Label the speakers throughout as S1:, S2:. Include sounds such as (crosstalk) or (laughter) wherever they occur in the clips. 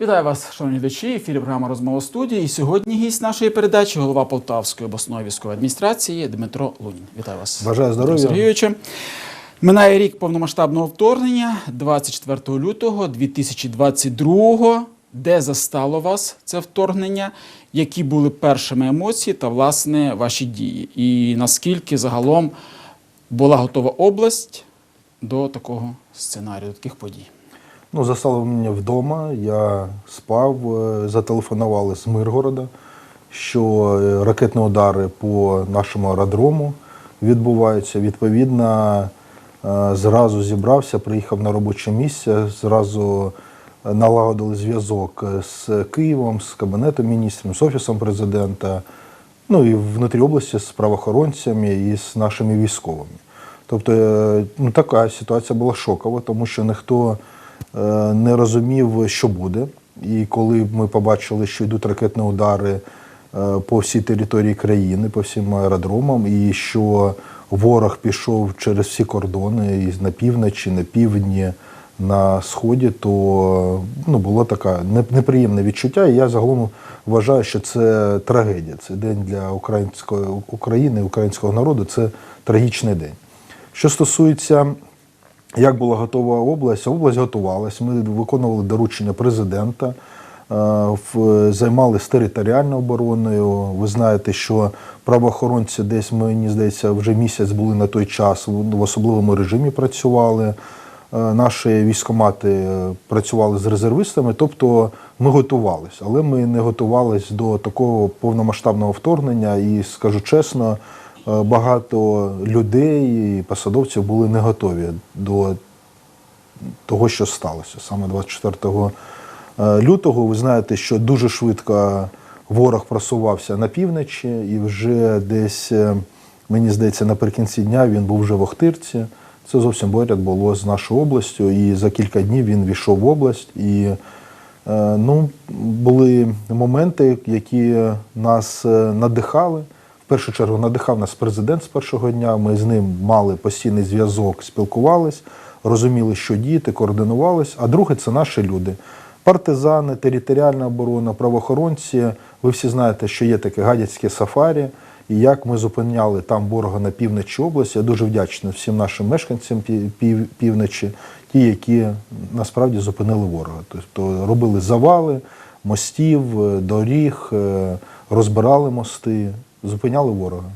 S1: Вітаю вас, шановні глядачі. Ефірі програма розмова студії. І сьогодні гість нашої передачі, голова Полтавської обласної військової адміністрації Дмитро Лунін. Вітаю вас.
S2: Бажаю здоров'я.
S1: Дмитро Сергійовичу. Минає рік повномасштабного вторгнення 24 лютого 2022 Де застало вас це вторгнення? Які були першими емоції та власне ваші дії? І наскільки загалом була готова область до такого сценарію, до таких подій?
S2: Ну, застало мене вдома, я спав, е, зателефонували з Миргорода, що е, ракетні удари по нашому аеродрому відбуваються. Відповідно, зразу зібрався, приїхав на робоче місце, зразу е, налагодили зв'язок з Києвом, з Кабінетом міністрів, з Офісом президента, ну і внутрі області з правоохоронцями і з нашими військовими. Тобто, е, ну, така ситуація була шокова, тому що ніхто е, не розумів, що буде. І коли ми побачили, що йдуть ракетні удари е, по всій території країни, по всім аеродромам, і що ворог пішов через всі кордони і на півночі, на півдні, на сході, то ну, було таке неприємне відчуття. І я загалом вважаю, що це трагедія. Це день для української України, українського народу. Це трагічний день. Що стосується як була готова область, область готувалась. Ми виконували доручення президента, займалися територіальною обороною. Ви знаєте, що правоохоронці десь, мені здається, вже місяць були на той час в особливому режимі працювали. Е, Наші військомати е, працювали з резервистами, тобто ми готувалися, але ми не готувалися до такого повномасштабного вторгнення. І скажу чесно, е, багато людей і посадовців були не готові до того, що сталося саме 24 е, лютого. Ви знаєте, що дуже швидко ворог просувався на півночі, і вже десь, е, мені здається, наприкінці дня він був вже в Охтирці. Це зовсім поряд було з нашою областю, і за кілька днів він війшов в область. І е, ну, були моменти, які нас е, надихали. В першу чергу надихав нас президент з першого дня. Ми з ним мали постійний зв'язок, спілкувались, розуміли, що діяти, координувались. А друге це наші люди. Партизани, територіальна оборона, правоохоронці. Ви всі знаєте, що є таке гадяцьке сафарі, і як ми зупиняли там ворога на півночі області. Я дуже вдячний всім нашим мешканцям пів- пів- півночі, ті, які насправді зупинили ворога. Тобто робили завали мостів, е, доріг, е, розбирали мости, зупиняли ворога.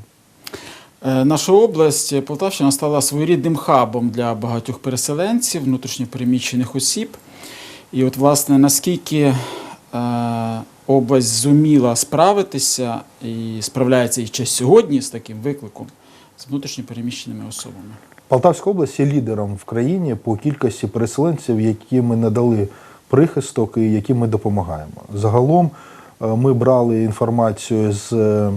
S1: Е, Наша область Полтавщина стала своєрідним хабом для багатьох переселенців, внутрішньопереміщених осіб. І от, власне, наскільки е, область зуміла справитися і справляється і ще сьогодні з таким викликом з внутрішньопереміщеними особами.
S2: Полтавська область є лідером в країні по кількості переселенців, які ми надали прихисток і яким ми допомагаємо. Загалом е, ми брали інформацію з е,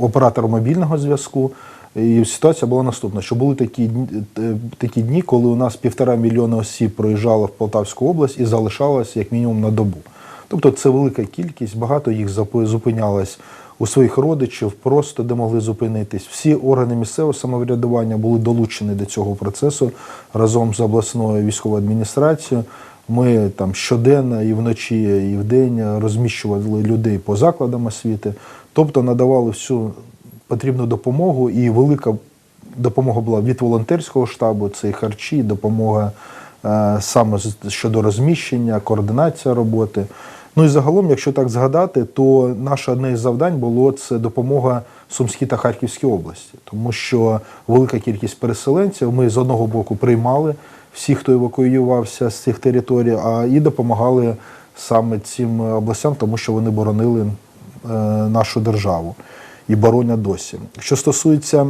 S2: оператора мобільного зв'язку. І ситуація була наступна: що були такі, е, такі дні, коли у нас півтора мільйона осіб проїжджало в Полтавську область і залишалось як мінімум на добу. Тобто це велика кількість, багато їх зупинялось у своїх родичів, просто де могли зупинитись. Всі органи місцевого самоврядування були долучені до цього процесу разом з обласною військовою адміністрацією. Ми там щоденно і вночі, і вдень розміщували людей по закладам освіти, тобто надавали всю потрібну допомогу, і велика допомога була від волонтерського штабу, це і харчі, допомога е, саме щодо розміщення, координація роботи. Ну і загалом, якщо так згадати, то наше одне із завдань було це допомога Сумській та Харківській області, тому що велика кількість переселенців ми з одного боку приймали всіх, хто евакуювався з цих територій, а і допомагали саме цим областям, тому що вони боронили е, нашу державу і боронять досі. Що стосується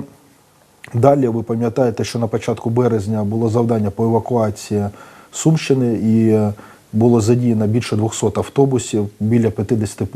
S2: Далі ви пам'ятаєте, що на початку березня було завдання по евакуації Сумщини і було задіяно більше 200 автобусів, біля 50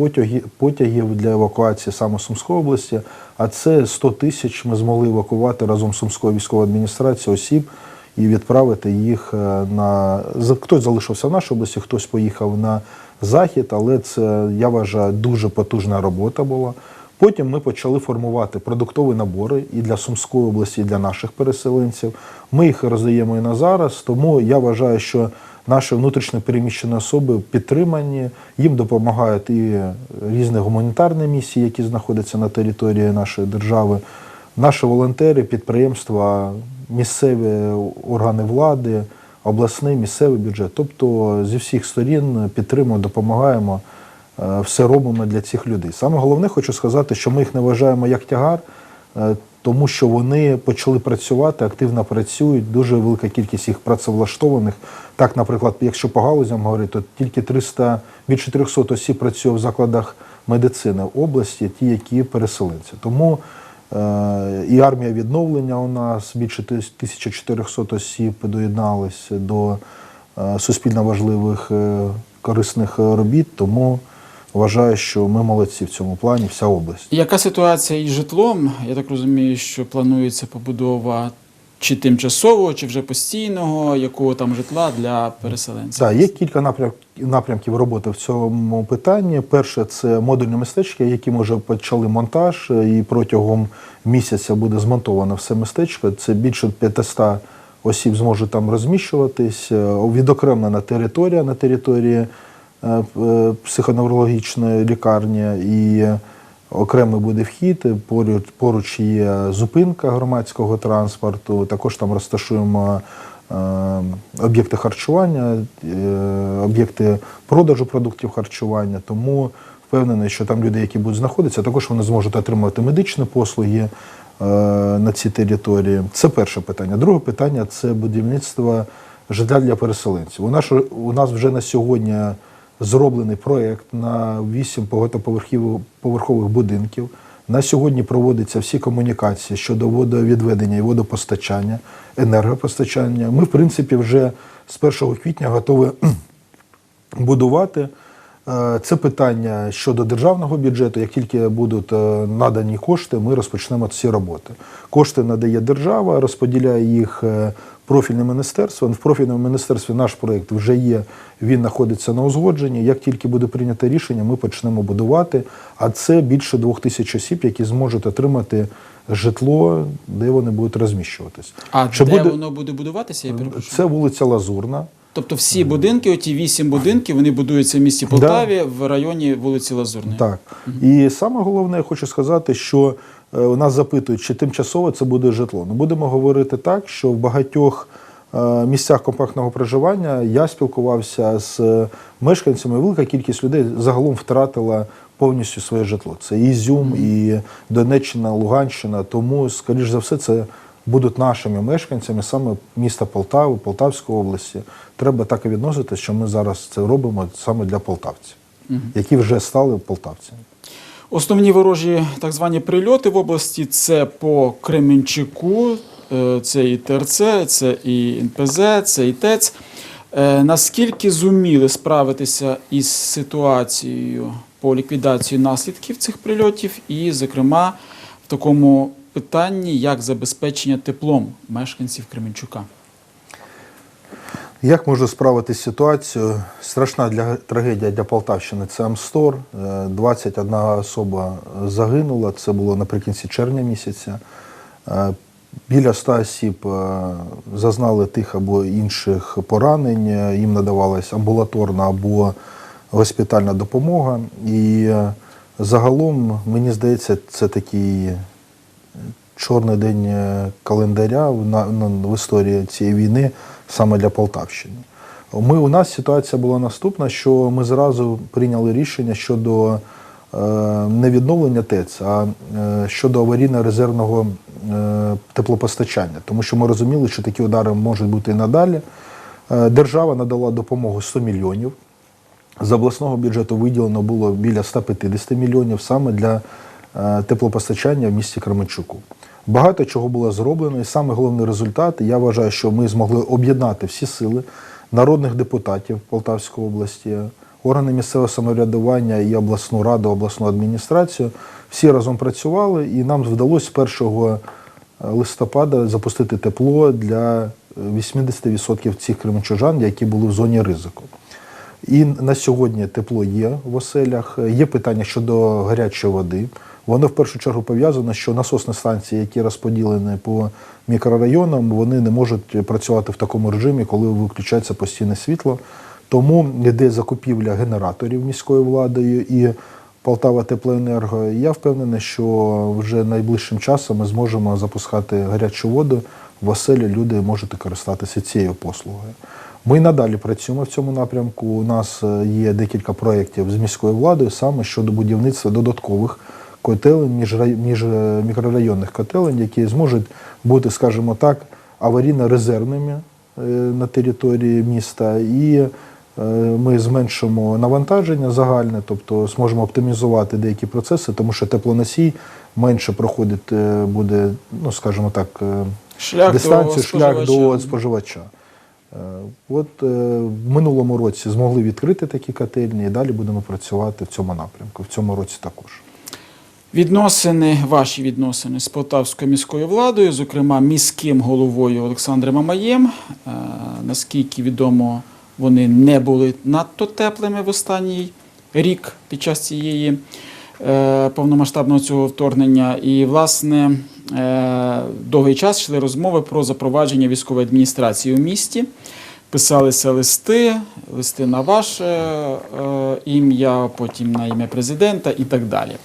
S2: потягів для евакуації саме Сумської області. А це 100 тисяч ми змогли евакувати разом з Сумською військовою адміністрацією осіб, і відправити їх е, на хтось залишився в нашій області, хтось поїхав на захід, але це я вважаю дуже потужна робота була. Потім ми почали формувати продуктові набори і для Сумської області, і для наших переселенців. Ми їх роздаємо і на зараз. Тому я вважаю, що наші внутрішньо переміщені особи підтримані, їм допомагають і різні гуманітарні місії, які знаходяться на території нашої держави. Наші волонтери, підприємства, місцеві органи влади, обласний, місцевий бюджет. Тобто зі всіх сторін підтримуємо, допомагаємо, е, все робимо для цих людей. Саме головне, хочу сказати, що ми їх не вважаємо як тягар, е, тому що вони почали працювати, активно працюють. Дуже велика кількість їх працевлаштованих. Так, наприклад, якщо по галузям говорити, то тільки 300, більше 300 осіб працює в закладах медицини області, ті, які переселенці. Тому Е, І армія відновлення у нас більше тис- 1400 осіб доєдналися до е, суспільно важливих е, корисних е, робіт. Тому вважаю, що ми молодці в цьому плані, вся область.
S1: Яка ситуація із житлом? Я так розумію, що планується побудова чи тимчасового, чи вже постійного, якого там житла для переселенців?
S2: Так, є кілька напрям- напрямків роботи в цьому питанні. Перше це модульні містечка, які ми вже почали монтаж, і протягом місяця буде змонтовано все містечко. Це більше 500 осіб зможуть там розміщуватись. Е, Відокремлена територія на території психоневрологічної лікарні і окремий буде вхід. Поруч, поруч є зупинка громадського транспорту. Також там розташуємо е, об'єкти харчування, е, об'єкти продажу продуктів харчування. Тому впевнений, що там люди, які будуть знаходитися, також вони зможуть отримувати медичні послуги е, на цій території. Це перше питання. Друге питання це будівництво житла для переселенців. У нас, у нас вже на сьогодні зроблений проєкт на 8 багатоповерхів- поверхових будинків. На сьогодні проводяться всі комунікації щодо водовідведення і водопостачання, енергопостачання. Ми, в принципі, вже з 1 квітня готові (clears throat) будувати. Е, Це питання щодо державного бюджету. Як тільки будуть е, надані кошти, ми розпочнемо ці роботи. Кошти надає держава, розподіляє їх е, профільне міністерство. В профільному міністерстві наш проєкт вже є, він знаходиться на узгодженні. Як тільки буде прийнято рішення, ми почнемо будувати. А це більше двох тисяч осіб, які зможуть отримати житло, де вони будуть розміщуватись.
S1: А
S2: Чи
S1: де
S2: буде-
S1: воно буде будуватися? Я перепрошую.
S2: Це вулиця Лазурна.
S1: Тобто всі будинки, оті вісім будинків, вони будуються в місті Полтаві в районі вулиці Лазурної.
S2: Так. І саме головне, я хочу сказати, що е, у нас запитують, чи тимчасово це буде житло. Ну, будемо говорити так, що в багатьох е, місцях компактного проживання я спілкувався з мешканцями. Велика кількість людей загалом втратила повністю своє житло. Це Ізюм, і Донеччина, Луганщина. Тому, скоріш за все, це будуть нашими мешканцями саме міста Полтави, Полтавської області. Треба так і відноситися, що ми зараз це робимо саме для полтавців, які вже стали полтавцями.
S1: Основні ворожі так звані прильоти в області це по Кременчуку, е, це і ТРЦ, це і НПЗ, це і ТЕЦ. Е, Наскільки зуміли справитися із ситуацією по ліквідації наслідків цих прильотів, і, зокрема, в такому питанні, як забезпечення теплом мешканців Кременчука?
S2: Як можна справитися з ситуацією? Страшна для трагедія для Полтавщини це Амстор. Е, 21 особа загинула. Це було наприкінці червня місяця. Е, Біля 100 осіб е, зазнали тих або інших поранень. Е, Їм надавалась амбулаторна або госпітальна допомога. І е, загалом, мені здається, це такий чорний день е, календаря в, історії цієї війни саме для Полтавщини. Ми, у нас ситуація була наступна, що ми зразу прийняли рішення щодо е, не відновлення ТЕЦ, а е, щодо аварійно-резервного е, теплопостачання, тому що ми розуміли, що такі удари можуть бути і надалі. Е, держава надала допомогу 100 мільйонів. З обласного бюджету виділено було біля 150 мільйонів саме для е, теплопостачання в місті Кременчуку. Багато чого було зроблено, і саме головний результат, я вважаю, що ми змогли об'єднати всі сили народних депутатів Полтавської області, органи місцевого самоврядування і обласну раду, обласну адміністрацію. Всі разом працювали, і нам вдалося з 1 листопада запустити тепло для е, 80% цих кременчужан, які були в зоні ризику. І на сьогодні тепло є в оселях. Є питання щодо гарячої води. Воно в першу чергу пов'язано, що насосні станції, які розподілені по мікрорайонам, вони не можуть працювати в такому режимі, коли виключається постійне світло. Тому йде закупівля генераторів міською владою і Полтава Теплоенерго. Я впевнений, що вже найближчим часом ми зможемо запускати гарячу воду в оселі. Люди можуть користатися цією послугою. Ми надалі працюємо в цьому напрямку. У нас е, є декілька проєктів з міською владою саме щодо будівництва додаткових котелень, між, між е, мікрорайонних котелень, які зможуть бути, скажімо так, аварійно-резервними е, на території міста. І ми зменшимо навантаження загальне, тобто зможемо оптимізувати деякі процеси, тому що теплоносій менше проходить буде, ну скажімо так,
S1: Шлях
S2: дистанцію,
S1: до
S2: шлях до
S1: споживача.
S2: Е, От е, в минулому році змогли відкрити такі котельні і далі будемо працювати в цьому напрямку. В цьому році також.
S1: Відносини, ваші відносини з Полтавською міською владою, зокрема міським головою Олександром Мамаєм. Е, Наскільки відомо, вони не були надто теплими в останній рік під час цієї повномасштабного цього вторгнення. І, власне, довгий час йшли розмови про запровадження військової адміністрації у місті. Писалися листи, листи на ваше е, ім'я, потім на ім'я президента і так далі.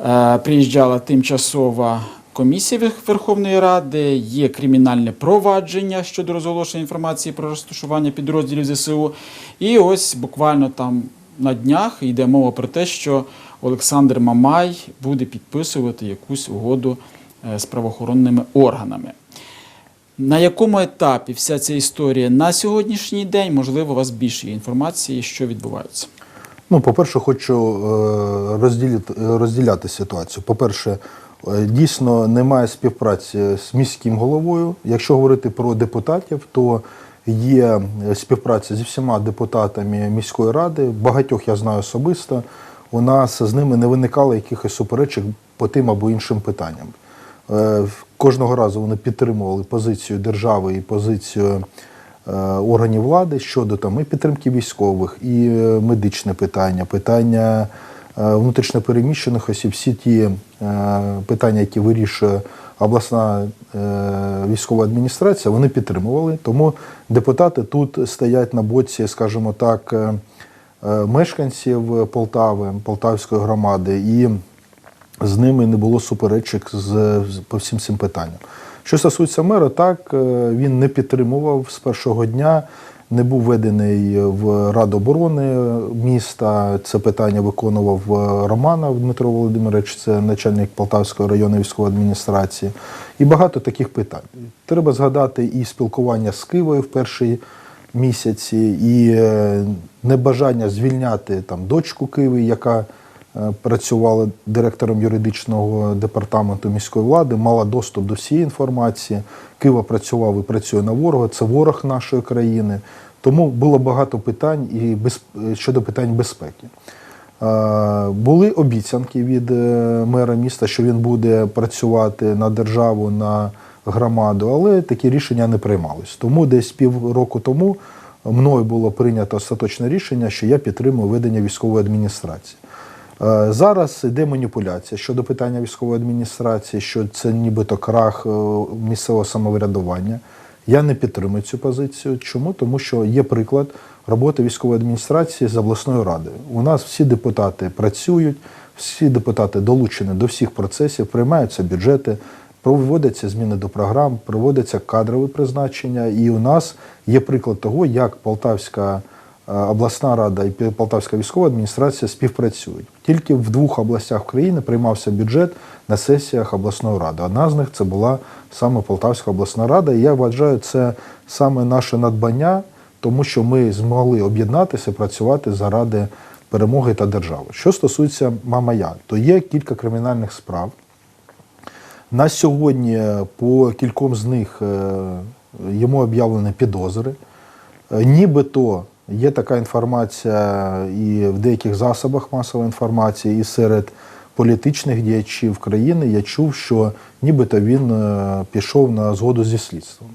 S1: Е, Приїжджала тимчасова комісія Верховної Ради, є кримінальне провадження щодо розголошення інформації про розташування підрозділів ЗСУ. І ось буквально там на днях йде мова про те, що Олександр Мамай буде підписувати якусь угоду е, з правоохоронними органами. На якому етапі вся ця історія на сьогоднішній день? Можливо, у вас більше інформації, що відбувається.
S2: Ну, по-перше, хочу е, розділяти ситуацію. По-перше, е, дійсно немає співпраці з міським головою. Якщо говорити про депутатів, то є співпраця зі всіма депутатами міської ради. Багатьох я знаю особисто. У нас з ними не виникало якихось суперечок по тим або іншим питанням. Е, Кожного разу вони підтримували позицію держави і позицію е, органів влади щодо там і підтримки військових, і е, медичне питання, питання внутрішньопереміщених осіб, всі ті питання, які вирішує обласна військова адміністрація, вони підтримували. Тому депутати тут стоять на боці, скажімо так, мешканців Полтави, Полтавської громади. І з ними не було суперечок з, по всім цим питанням. Що стосується мера, так е, він не підтримував з першого дня, не був введений в Раду оборони міста. Це питання виконував е, Романов Дмитро Володимирович, це начальник Полтавської районної військової адміністрації. І багато таких питань. Треба згадати і спілкування з Києвою в першій місяці, і е, небажання звільняти там дочку Києві, яка працювала директором юридичного департаменту міської влади, мала доступ до всієї інформації. Кива працював і працює на ворога, це ворог нашої країни. Тому було багато питань і без, щодо питань безпеки. Е, Були обіцянки від е, мера міста, що він буде працювати на державу, на громаду, але такі рішення не приймались. Тому десь півроку тому мною було прийнято остаточне рішення, що я підтримую ведення військової адміністрації. Е, Зараз йде маніпуляція щодо питання військової адміністрації, що це нібито крах е, місцевого самоврядування. Я не підтримую цю позицію. Чому? Тому що є приклад роботи військової адміністрації з обласною радою. У нас всі депутати працюють, всі депутати долучені до всіх процесів, приймаються бюджети, проводяться зміни до програм, проводяться кадрові призначення. І у нас є приклад того, як Полтавська обласна рада і Полтавська військова адміністрація співпрацюють. Тільки в двох областях країни приймався бюджет на сесіях обласної ради. Одна з них це була саме Полтавська обласна рада. І я вважаю, це саме наше надбання, тому що ми змогли об'єднатися, працювати заради перемоги та держави. Що стосується Мамая, то є кілька кримінальних справ. На сьогодні по кільком з них е, йому об'явлені підозри. Е, Нібито є така інформація і в деяких засобах масової інформації, і серед політичних діячів країни я чув, що нібито він е, пішов на згоду зі слідством.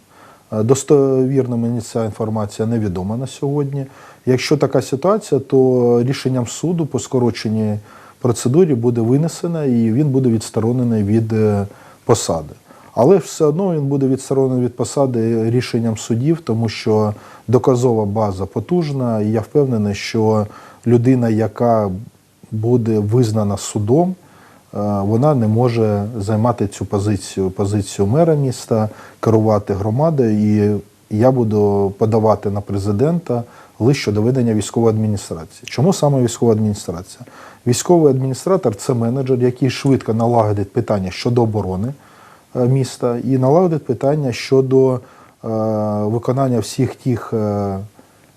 S2: Е, Достовірно мені ця інформація невідома на сьогодні. Якщо така ситуація, то рішенням суду по скороченій процедурі буде винесено і він буде відсторонений від е, посади. Але все одно він буде відсторонений від посади рішенням судів, тому що доказова база потужна, і я впевнений, що людина, яка буде визнана судом, е, вона не може займати цю позицію, позицію мера міста, керувати громадою. І я буду подавати на президента лист щодо ведення військової адміністрації. Чому саме військова адміністрація? Військовий адміністратор це менеджер, який швидко налагодить питання щодо оборони міста і налагодить питання щодо е, виконання всіх тих е,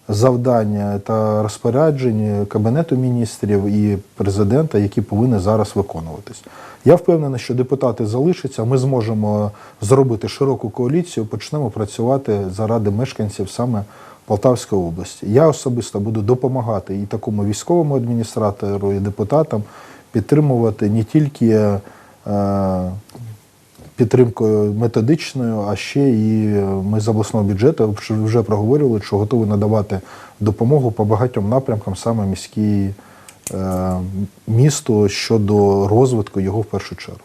S2: завдань та розпоряджень Кабінету міністрів і президента, які повинні зараз виконуватись. Я впевнений, що депутати залишаться. Ми зможемо зробити широку коаліцію, почнемо працювати заради мешканців саме Полтавської області. Я особисто буду допомагати і такому військовому адміністратору, і депутатам підтримувати не тільки е, підтримкою методичною, а ще і ми з обласного бюджету вже проговорювали, що готові надавати допомогу по багатьом напрямкам саме міській е, місту щодо розвитку його в першу чергу.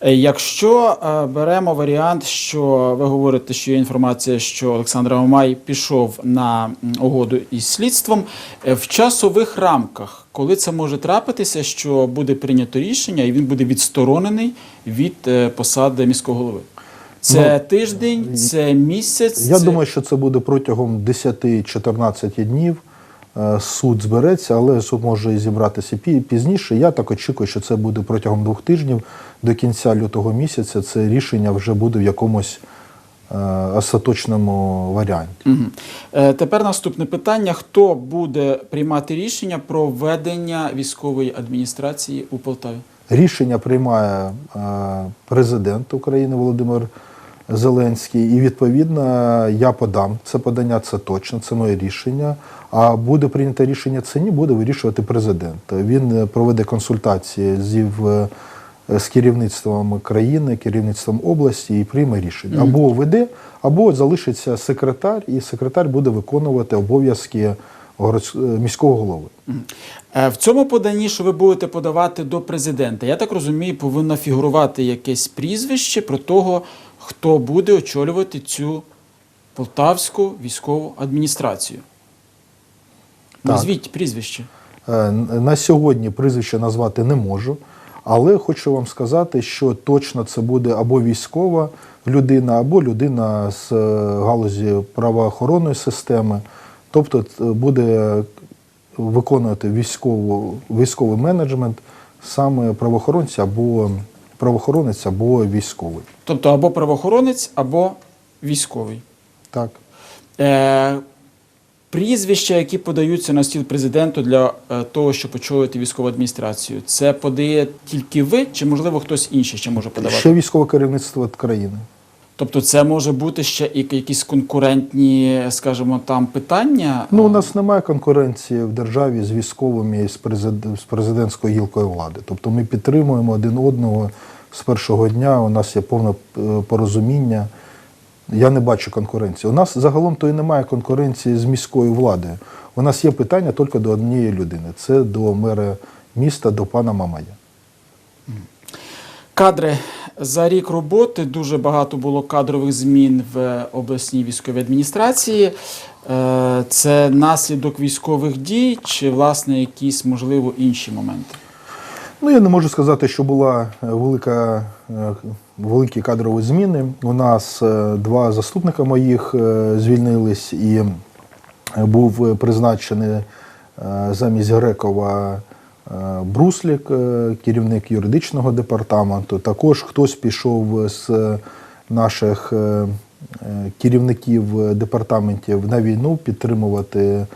S1: Е, Якщо е, беремо варіант, що ви говорите, що є інформація, що Олександр Мамай пішов на угоду із слідством, е, в часових рамках, коли це може трапитися, що буде прийнято рішення і він буде відсторонений від е, посади міського голови? Це тиждень, це місяць.
S2: Я
S1: це...
S2: думаю, що це буде протягом 10-14 днів. Е, Суд збереться, але суд може і зібратися пізніше. Я так очікую, що це буде протягом двох тижнів до кінця лютого місяця. Це рішення вже буде в якомусь е, остаточному варіанті.
S1: Е, Тепер наступне питання: хто буде приймати рішення про введення військової адміністрації у Полтаві?
S2: Рішення приймає президент України Володимир Зеленський, і відповідно я подам це подання, це точно, це моє рішення. А буде прийнято рішення це ні, буде вирішувати президент. Він е, проведе консультації зі в- з керівництвом країни, керівництвом області і прийме рішення. Або веде, або залишиться секретар, і секретар буде виконувати обов'язки е, міського голови.
S1: Е, В цьому поданні, що ви будете подавати до президента, я так розумію, повинно фігурувати якесь прізвище про того, хто буде очолювати цю полтавську військову адміністрацію. Назвіть прізвище.
S2: Е, На сьогодні прізвище назвати не можу, але хочу вам сказати, що точно це буде або військова людина, або людина з е, галузі правоохоронної системи. Тобто буде виконувати військову, військовий менеджмент саме правоохоронці або правоохоронець або військовий.
S1: Тобто або правоохоронець, або військовий.
S2: Так.
S1: Е, прізвища, які подаються на стіл президенту для е, того, щоб очолити військову адміністрацію, це подає тільки ви, чи можливо хтось інший ще може подавати?
S2: Ще військове керівництво країни.
S1: Тобто це може бути ще і якісь конкурентні, скажімо, там питання.
S2: Ну, у нас немає конкуренції в державі з військовими і з, президентською гілкою влади. Тобто ми підтримуємо один одного з першого дня. У нас є повне е, порозуміння. Я не бачу конкуренції. У нас загалом то і немає конкуренції з міською владою. У нас є питання тільки до однієї людини. Це до мера міста, до пана Мамая.
S1: Кадри за рік роботи дуже багато було кадрових змін в обласній військовій адміністрації. Е, Це наслідок військових дій чи власне якісь можливо інші моменти?
S2: Ну, я не можу сказати, що була е, велика, е, великі кадрові зміни. У нас два заступника моїх звільнились і був призначений замість Грекова Бруслік, е, керівник юридичного департаменту. Також хтось пішов з е, наших е, е, керівників е, департаментів на війну підтримувати е,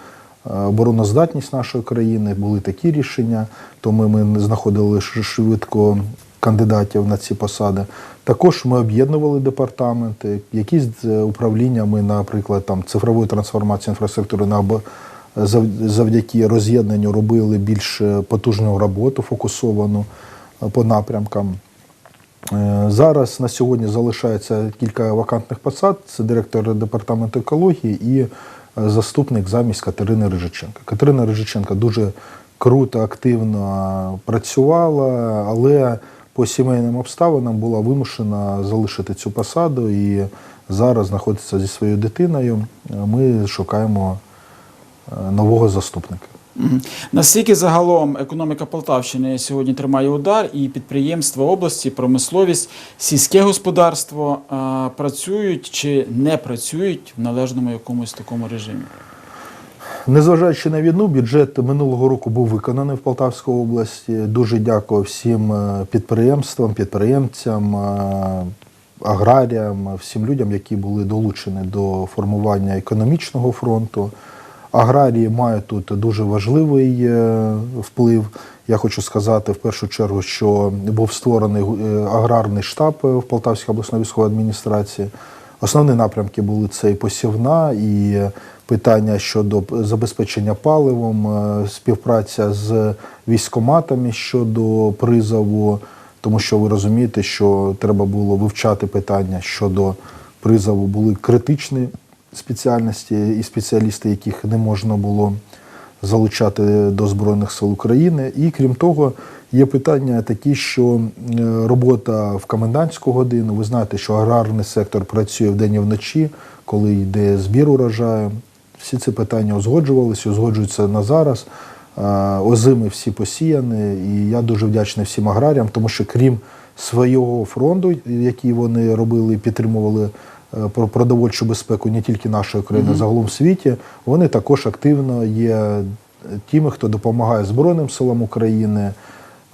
S2: обороноздатність нашої країни. Були такі рішення, тому ми знаходили швидко кандидатів на ці посади. Також ми об'єднували департаменти, якісь е, управління ми, наприклад, там цифрової трансформації інфраструктури на завдяки роз'єднанню робили більш е, потужну роботу, фокусовану. е, по напрямкам. Е, Зараз на сьогодні залишається кілька вакантних посад. Це директор департаменту екології і заступник замість Катерини Рижиченка. Катерина Рижиченка дуже круто, активно працювала, але по сімейним обставинам була вимушена залишити цю посаду і зараз знаходиться зі своєю дитиною. Ми шукаємо нового заступника.
S1: Наскільки загалом економіка Полтавщини сьогодні тримає удар, і підприємства області, промисловість, сільське господарство а, працюють чи не працюють в належному якомусь такому режимі?
S2: Незважаючи на війну, бюджет минулого року був виконаний в Полтавській області. Дуже дякую всім е, підприємствам, підприємцям, е, аграріям, всім людям, які були долучені до формування економічного фронту. Аграрії мають тут дуже важливий е, вплив. Я хочу сказати в першу чергу, що був створений е, аграрний штаб в Полтавській обласної військової адміністрації. Основні напрямки були це і посівна, і питання щодо забезпечення паливом, е, співпраця з військоматами щодо призову, тому що ви розумієте, що треба було вивчати питання щодо призову. Були критичні спеціальності і спеціалісти, яких не можна було залучати до Збройних сил України. І крім того, є питання такі, що е, робота в комендантську годину. Ви знаєте, що аграрний сектор працює вдень і вночі, коли йде збір урожаю. Всі ці питання узгоджувалися, узгоджуються на зараз. Е, Озими всі посіяні, і я дуже вдячний всім аграріям, тому що крім свого фронту, який вони робили і підтримували про продовольчу безпеку не тільки нашої країни, а загалом в світі, вони також активно є тими, хто допомагає Збройним силам України,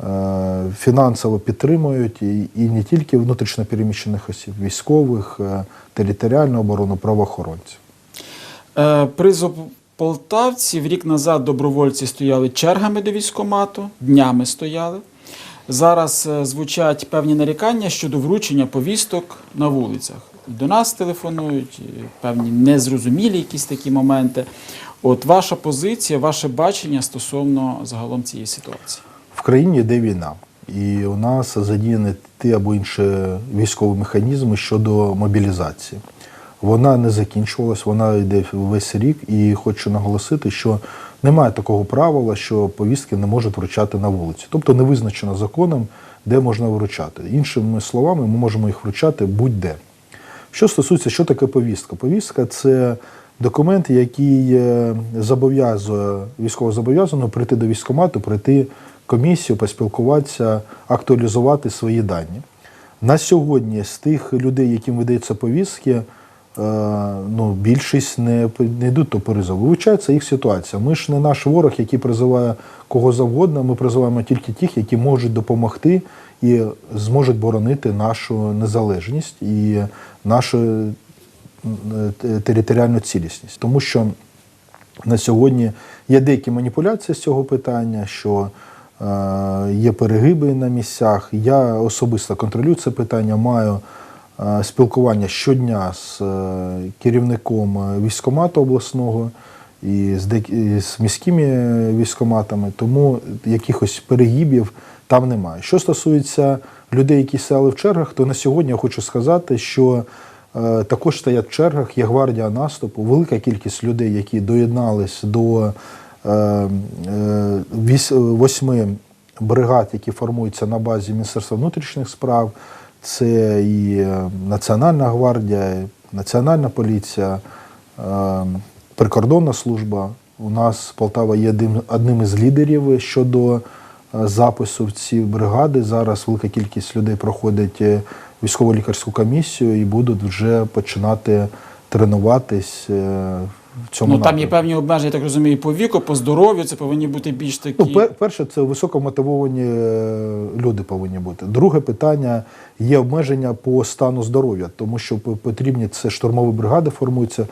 S2: е, фінансово підтримують і, і не тільки внутрішньопереміщених осіб, військових, е, територіальну оборону, правоохоронців.
S1: Е, Призов полтавців рік назад добровольці стояли чергами до військомату, днями стояли. Зараз е, звучать певні нарікання щодо вручення повісток на вулицях. До нас телефонують, певні незрозумілі якісь такі моменти. От ваша позиція, ваше бачення стосовно загалом цієї ситуації.
S2: В країні йде війна, і у нас задіяні ті або інші військові механізми щодо мобілізації. Вона не закінчувалась, вона йде весь рік, і хочу наголосити, що немає такого правила, що повістки не можуть вручати на вулиці. Тобто не визначено законом, де можна вручати. Іншими словами, ми можемо їх вручати будь-де. Що стосується, що таке повістка? Повістка це документ, який е, зобов'язує військовозобов'язаного прийти до військкомату, прийти комісію, поспілкуватися, актуалізувати свої дані. На сьогодні з тих людей, яким видаються повістки, е, ну, більшість не, не йдуть до призову. Вивчається їх ситуація. Ми ж не наш ворог, який призиває кого завгодно. Ми призиваємо тільки тих, які можуть допомогти і зможуть боронити нашу незалежність і нашу е, територіальну цілісність. Тому що на сьогодні є деякі маніпуляції з цього питання, що е, є перегиби на місцях. Я особисто контролюю це питання, маю е, спілкування щодня з керівником військкомату обласного і з, міськими військкоматами, тому якихось перегибів там немає. Що стосується людей, які стояли в чергах, то на сьогодні я хочу сказати, що Е, Також стоять в чергах, є гвардія наступу, велика кількість людей, які доєднались до е, е, восьми бригад, які формуються на базі Міністерства внутрішніх справ. Це і Національна гвардія, і Національна поліція, прикордонна служба. У нас Полтава є одним- із лідерів щодо запису в ці бригади. Зараз велика кількість людей проходить е, військово-лікарську комісію і будуть вже починати тренуватись е, в цьому
S1: Ну там є певні обмеження, я так розумію, по віку, по здоров'ю. Це повинні бути більш такі.
S2: Ну, пер- перше, це високомотивовані е, люди повинні бути. Друге питання є обмеження по стану здоров'я, тому що потрібні це штурмові бригади формуються,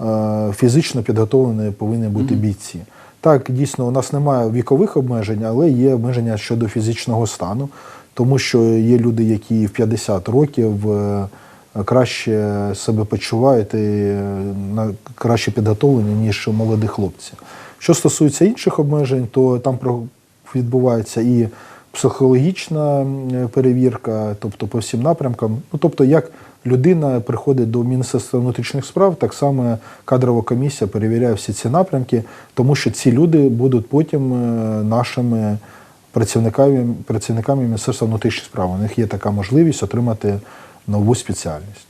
S2: е, фізично підготовлені повинні бути бійці. Так, дійсно, у нас немає вікових обмежень, але є обмеження щодо фізичного стану, тому що є люди, які в 50 років е, краще себе почувають і е, краще підготовлені, ніж молоді хлопці. Що стосується інших обмежень, то там відбувається і психологічна перевірка, тобто по всім напрямкам. Ну, тобто, як людина приходить до Міністерства внутрішніх справ, так само кадрова комісія перевіряє всі ці напрямки, тому що ці люди будуть потім е, нашими працівниками, працівниками Міністерства внутрішніх справ. У них є така можливість отримати нову спеціальність.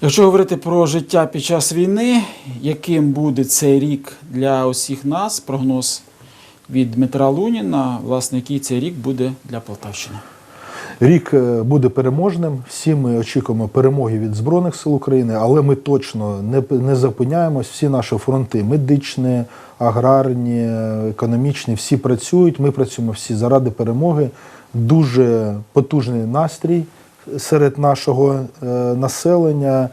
S1: Якщо говорити про життя під час війни, яким буде цей рік для усіх нас, прогноз від Дмитра Луніна, власне, який цей рік буде для Полтавщини?
S2: Рік е, буде переможним. Всі ми очікуємо перемоги від Збройних сил України, але ми точно не, не зупиняємось. Всі наші фронти медичні, аграрні, е, економічні, всі працюють. Ми працюємо всі заради перемоги. Дуже потужний настрій серед нашого е, населення.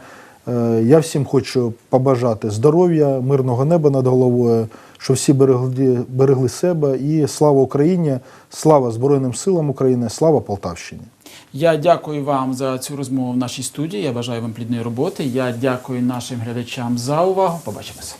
S2: Е, я всім хочу побажати здоров'я, мирного неба над головою, щоб всі берегли берегли себе. І слава Україні, слава Збройним силам України, слава Полтавщині.
S1: Я дякую вам за цю розмову в нашій студії. Я бажаю вам плідної роботи. Я дякую нашим глядачам за увагу. Побачимося.